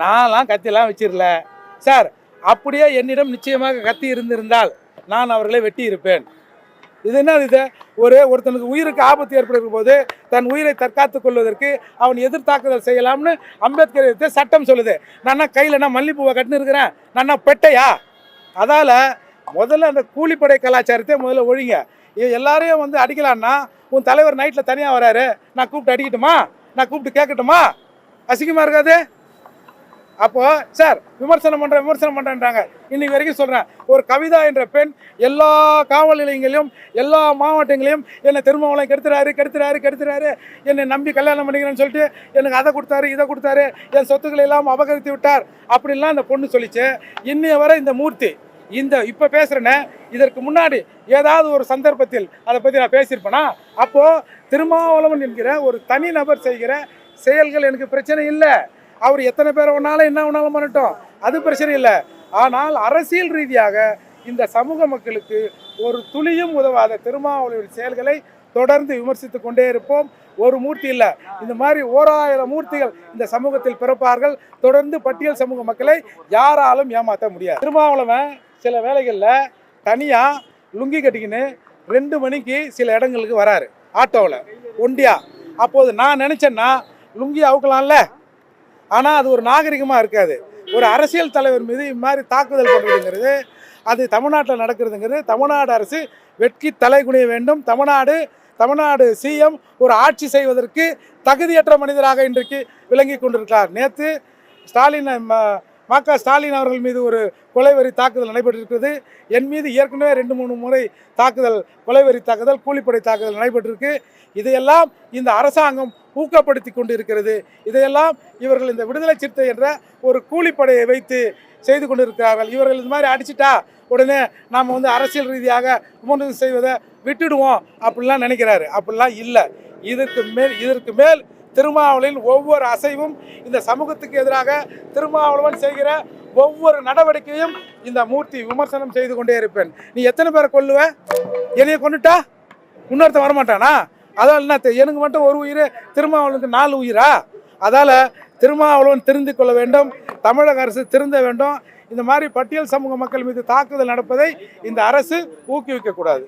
நான்லாம் கத்திலாம் வச்சிடல. சார் அப்படியே என்னிடம் நிச்சயமாக கத்தி இருந்திருந்தால் நான் அவர்களை வெட்டி இருப்பேன். இது என்ன இது? ஒரு ஒருத்தனுக்கு உயிருக்கு ஆபத்து ஏற்படுகிற போது தன் உயிரை தற்காத்துக் கொள்வதற்கு அவன் எதிர்த்தாக்குதல் செய்யலாம்னு அம்பேத்கர் சட்டம் சொல்லுது. நான் கையில் நான் மல்லிப்பூவை கட்டின்னு இருக்கிறேன்? நான் பெட்டையா? அதால் முதல்ல அந்த கூலிப்படை கலாச்சாரத்தை முதல்ல ஒழிங்க. இது எல்லாரையும் வந்து அடிக்கலான்னா உன் தலைவர் நைட்டில் தனியாக வராரு. நான் கூப்பிட்டு அடிக்கட்டுமா? நான் கூப்பிட்டு கேட்கட்டுமா? அசிங்கமாக இருக்காது? அப்போ சார் விமர்சனம் பண்ற விமர்சனம் பண்ணுறேன்றாங்க இன்னைக்கு வரைக்கும் சொல்கிறேன் ஒரு கவிதா என்ற பெண் எல்லா காவல் நிலையங்களையும் எல்லா மாவட்டங்களையும் என்னை திருமாவளம் கெடுத்துறாரு கெடுத்துறாரு கெடுத்துறாரு. என்னை நம்பி கல்யாணம் பண்ணிக்கிறேன்னு சொல்லிட்டு எனக்கு அதை கொடுத்தாரு இதை கொடுத்தாரு என் சொத்துக்களை எல்லாம் அபகரித்து விட்டார். அப்படின்லாம் அந்த பொண்ணு சொல்லிச்சு. இன்னைய வரை இந்த மூர்த்தி இந்த இப்போ பேசுகிறேன்னே இதற்கு முன்னாடி ஏதாவது ஒரு சந்தர்ப்பத்தில் அதை பற்றி நான் பேசியிருப்பேனா? அப்போது திருமாவளவன் என்கிற ஒரு தனி நபர் செய்கிற செயல்கள் எனக்கு பிரச்சனை இல்லை. அவர் எத்தனை பேரை ஒன்றாலும் என்ன வேணாலும் பண்ணட்டும். அது பிரச்சனை இல்லை. ஆனால் அரசியல் ரீதியாக இந்த சமூக மக்களுக்கு ஒரு துளியும் உதவாத திருமாவளவன் செயல்களை தொடர்ந்து விமர்சித்து கொண்டே இருப்போம். ஒரு மூர்த்தி இல்லை. இந்த மாதிரி ஓராயிரம் மூர்த்திகள் இந்த சமூகத்தில் பிறப்பார்கள். தொடர்ந்து பட்டியல் சமூக மக்களை யாராலும் ஏமாற்ற முடியாது. திருமாவளவன் சில வேலைகளில் தனியாக லுங்கி கட்டிக்கின்னு ரெண்டு மணிக்கு சில இடங்களுக்கு வராரு. ஆட்டோவில் ஒண்டியா. அப்போது நான் நினச்சேன்னா லுங்கி அவுக்கலாம்ல. ஆனால் அது ஒரு நாகரிகமாக இருக்காது. ஒரு அரசியல் தலைவர் மீது இம்மாதிரி தாக்குதல் பண்ணுறதுங்கிறது அது தமிழ்நாட்டில் நடக்கிறதுங்கிறது தமிழ்நாடு அரசு வெட்கி தலை குனிய வேண்டும். தமிழ்நாடு தமிழ்நாடு சிஎம் ஒரு ஆட்சி செய்வதற்கு தகுதியற்ற மனிதராக இன்றைக்கு விளங்கி கொண்டிருக்கிறார். நேற்று ஸ்டாலின் ம- க ஸ்டாலின் அவர்கள் மீது ஒரு கொலைவரி தாக்குதல் நடைபெற்றிருக்கிறது. என் மீது ஏற்கனவே ரெண்டு மூணு முறை தாக்குதல் கொலைவரி தாக்குதல் கூலிப்படை தாக்குதல் நடைபெற்றிருக்கு. இதையெல்லாம் இந்த அரசாங்கம் ஊக்கப்படுத்தி கொண்டு இருக்கிறது இதையெல்லாம் இவர்கள் இந்த விடுதலை சிறுத்தை என்ற ஒரு கூலிப்படையை வைத்து செய்து கொண்டிருக்கிறார்கள். இவர்கள் இந்த மாதிரி அடிச்சிட்டா உடனே நாம் வந்து அரசியல் ரீதியாக விமர்சனம் செய்வதை விட்டுடுவோம் அப்படிலாம் நினைக்கிறாரு. அப்படிலாம் இல்லை. இதற்கு மேல் இதற்கு மேல் திருமாவளின் ஒவ்வொரு அசைவும் இந்த சமூகத்துக்கு எதிராக திருமாவளவன் செய்கிற ஒவ்வொரு நடவடிக்கையும் இந்த மூர்த்தி விமர்சனம் செய்து கொண்டே இருப்பேன். நீ எத்தனை பேரை கொல்லுவ? என்னைய கொண்டுட்டா இன்னொருத்தன் வரமாட்டானா? அதால் என்ன எனக்கு மட்டும் ஒரு உயிர் திருமாவளவனுக்கு நாலு உயிரா? அதால் திருமாவளவன் தெரிந்து கொள்ள வேண்டும் தமிழக அரசு திருந்த வேண்டும். இந்த மாதிரி பட்டியல் சமூக மக்கள் மீது தாக்குதல் நடப்பதை இந்த அரசு ஊக்குவிக்கக்கூடாது